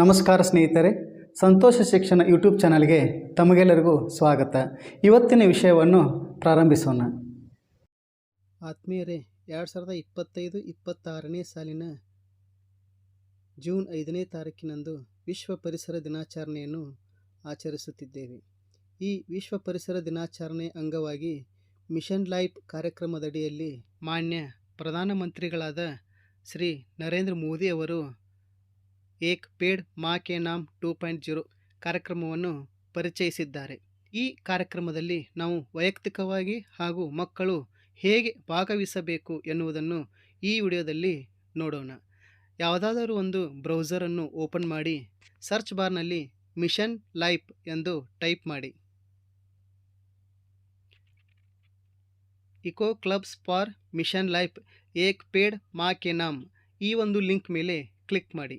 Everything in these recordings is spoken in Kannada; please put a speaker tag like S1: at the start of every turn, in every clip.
S1: ನಮಸ್ಕಾರ ಸ್ನೇಹಿತರೆ, ಸಂತೋಷ ಶಿಕ್ಷಣ ಯೂಟ್ಯೂಬ್ ಚಾನಲ್ಗೆ ತಮಗೆಲ್ಲರಿಗೂ ಸ್ವಾಗತ. ಇವತ್ತಿನ ವಿಷಯವನ್ನು ಪ್ರಾರಂಭಿಸೋಣ. ಆತ್ಮೀಯರೇ, ಎರಡು ಸಾವಿರದ ಇಪ್ಪತ್ತೈದು ಇಪ್ಪತ್ತಾರನೇ ಸಾಲಿನ ಜೂನ್ ಐದನೇ ತಾರೀಕಿನಂದು ವಿಶ್ವ ಪರಿಸರ ದಿನಾಚರಣೆಯನ್ನು ಆಚರಿಸುತ್ತಿದ್ದೇವೆ. ಈ ವಿಶ್ವ ಪರಿಸರ ದಿನಾಚರಣೆ ಅಂಗವಾಗಿ ಮಿಷನ್ ಲೈಫ್ ಕಾರ್ಯಕ್ರಮದಡಿಯಲ್ಲಿ ಮಾನ್ಯ ಪ್ರಧಾನಮಂತ್ರಿಗಳಾದ ಶ್ರೀ ನರೇಂದ್ರ ಮೋದಿ ಅವರು Ek Ped Maa Ke Naam two point zero ಕಾರ್ಯಕ್ರಮವನ್ನು ಪರಿಚಯಿಸಿದ್ದಾರೆ. ಈ ಕಾರ್ಯಕ್ರಮದಲ್ಲಿ ನಾವು ವೈಯಕ್ತಿಕವಾಗಿ ಹಾಗೂ ಮಕ್ಕಳು ಹೇಗೆ ಭಾಗವಹಿಸಬೇಕು ಎನ್ನುವುದನ್ನು ಈ ವಿಡಿಯೋದಲ್ಲಿ ನೋಡೋಣ. ಯಾವುದಾದರೂ ಒಂದು ಬ್ರೌಸರನ್ನು ಓಪನ್ ಮಾಡಿ ಸರ್ಚ್ ಬಾರ್ನಲ್ಲಿ ಮಿಷನ್ ಲೈಫ್ ಎಂದು ಟೈಪ್ ಮಾಡಿ. Eco clubs for mission life Ek Ped Maa Ke Naam ಈ ಒಂದು ಲಿಂಕ್ ಮೇಲೆ ಕ್ಲಿಕ್ ಮಾಡಿ.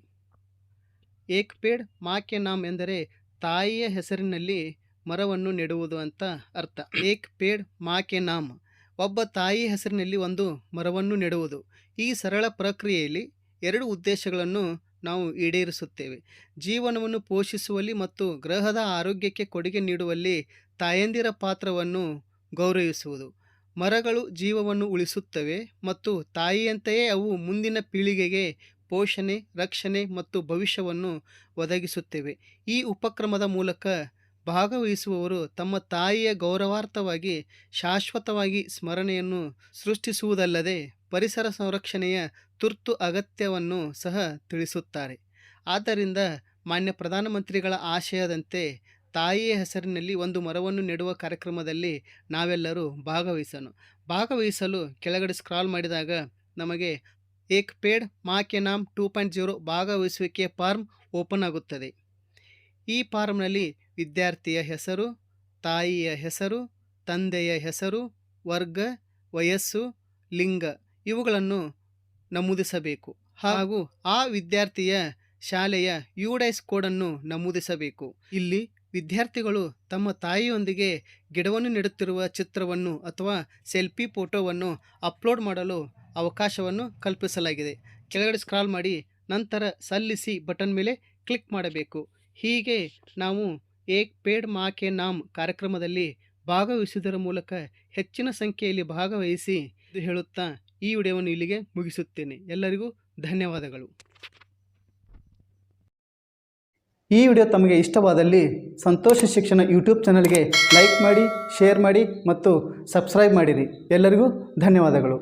S1: ಏಕ್ ಪೇಡ್ ಮಾ ಕೆ ನಾಮ್ ಎಂದರೆ ತಾಯಿಯ ಹೆಸರಿನಲ್ಲಿ ಮರವನ್ನು ನೆಡುವುದು ಅಂತ ಅರ್ಥ. ಏಕ್ ಪೇಡ್ ಮಾ ಕೆ ನಾಮ್ ಒಬ್ಬ ತಾಯಿ ಹೆಸರಿನಲ್ಲಿ ಒಂದು ಮರವನ್ನು ನೆಡುವುದು. ಈ ಸರಳ ಪ್ರಕ್ರಿಯೆಯಲ್ಲಿ ಎರಡು ಉದ್ದೇಶಗಳನ್ನು ನಾವು ಈಡೇರಿಸುತ್ತೇವೆ. ಜೀವನವನ್ನು ಪೋಷಿಸುವಲ್ಲಿ ಮತ್ತು ಗ್ರಹದ ಆರೋಗ್ಯಕ್ಕೆ ಕೊಡುಗೆ ನೀಡುವಲ್ಲಿ ತಾಯಂದಿರ ಪಾತ್ರವನ್ನು ಗೌರವಿಸುವುದು. ಮರಗಳು ಜೀವವನ್ನು ಉಳಿಸುತ್ತವೆ ಮತ್ತು ತಾಯಿಯಂತೆಯೇ ಅವು ಮುಂದಿನ ಪೀಳಿಗೆಗೆ ಪೋಷಣೆ, ರಕ್ಷಣೆ ಮತ್ತು ಭವಿಷ್ಯವನ್ನು ಒದಗಿಸುತ್ತೇವೆ. ಈ ಉಪಕ್ರಮದ ಮೂಲಕ ಭಾಗವಹಿಸುವವರು ತಮ್ಮ ತಾಯಿಯ ಗೌರವಾರ್ಥವಾಗಿ ಶಾಶ್ವತವಾಗಿ ಸ್ಮರಣೆಯನ್ನು ಸೃಷ್ಟಿಸುವುದಲ್ಲದೆ ಪರಿಸರ ಸಂರಕ್ಷಣೆಯ ತುರ್ತು ಅಗತ್ಯವನ್ನು ಸಹ ತಿಳಿಸುತ್ತಾರೆ. ಆದ್ದರಿಂದ ಮಾನ್ಯ ಪ್ರಧಾನಮಂತ್ರಿಗಳ ಆಶಯದಂತೆ ತಾಯಿಯ ಹೆಸರಿನಲ್ಲಿ ಒಂದು ಮರವನ್ನು ನೆಡುವ ಕಾರ್ಯಕ್ರಮದಲ್ಲಿ ನಾವೆಲ್ಲರೂ ಭಾಗವಹಿಸೋಣ. ಭಾಗವಹಿಸಲು ಕೆಳಗಡೆ ಸ್ಕ್ರಾಲ್ ಮಾಡಿದಾಗ ನಮಗೆ Ek Ped Maa Ke Naam two point zero ಭಾಗವಹಿಸುವಿಕೆ ಫಾರ್ಮ್ ಓಪನ್ ಆಗುತ್ತದೆ. ಈ ಫಾರ್ಮ್ನಲ್ಲಿ ವಿದ್ಯಾರ್ಥಿಯ ಹೆಸರು, ತಾಯಿಯ ಹೆಸರು, ತಂದೆಯ ಹೆಸರು, ವರ್ಗ, ವಯಸ್ಸು, ಲಿಂಗ ಇವುಗಳನ್ನು ನಮೂದಿಸಬೇಕು. ಹಾಗೂ ಆ ವಿದ್ಯಾರ್ಥಿಯ ಶಾಲೆಯ ಯುಡೈಸ್ ಕೋಡನ್ನು ನಮೂದಿಸಬೇಕು. ಇಲ್ಲಿ ವಿದ್ಯಾರ್ಥಿಗಳು ತಮ್ಮ ತಾಯಿಯೊಂದಿಗೆ ಗಿಡವನ್ನು ನೆಡುತ್ತಿರುವ ಚಿತ್ರವನ್ನು ಅಥವಾ ಸೆಲ್ಫಿ ಫೋಟೋವನ್ನು ಅಪ್ಲೋಡ್ ಮಾಡಲು ಅವಕಾಶವನ್ನು ಕಲ್ಪಿಸಲಾಗಿದೆ. ಕೆಳಗಡೆ ಸ್ಕ್ರಾಲ್ ಮಾಡಿ, ನಂತರ ಸಲ್ಲಿಸಿ ಬಟನ್ ಮೇಲೆ ಕ್ಲಿಕ್ ಮಾಡಬೇಕು. ಹೀಗೆ ನಾವು ಏಕ್ ಪೇಡ್ ಮಾ ಕೆ ನಾಮ್ ಕಾರ್ಯಕ್ರಮದಲ್ಲಿ ಭಾಗವಹಿಸುವುದರ ಮೂಲಕ ಹೆಚ್ಚಿನ ಸಂಖ್ಯೆಯಲ್ಲಿ ಭಾಗವಹಿಸಿ ಹೇಳುತ್ತಾ ಈ ವಿಡಿಯೋವನ್ನು ಇಲ್ಲಿಗೆ ಮುಗಿಸುತ್ತೇನೆ. ಎಲ್ಲರಿಗೂ ಧನ್ಯವಾದಗಳು. ಈ ವಿಡಿಯೋ ತಮಗೆ ಇಷ್ಟವಾದಲ್ಲಿ ಸಂತೋಷ ಶಿಕ್ಷಣ ಯೂಟ್ಯೂಬ್ ಚಾನಲ್ಗೆ ಲೈಕ್ ಮಾಡಿ, ಶೇರ್ ಮಾಡಿ ಮತ್ತು ಸಬ್ಸ್ಕ್ರೈಬ್ ಮಾಡಿರಿ. ಎಲ್ಲರಿಗೂ ಧನ್ಯವಾದಗಳು.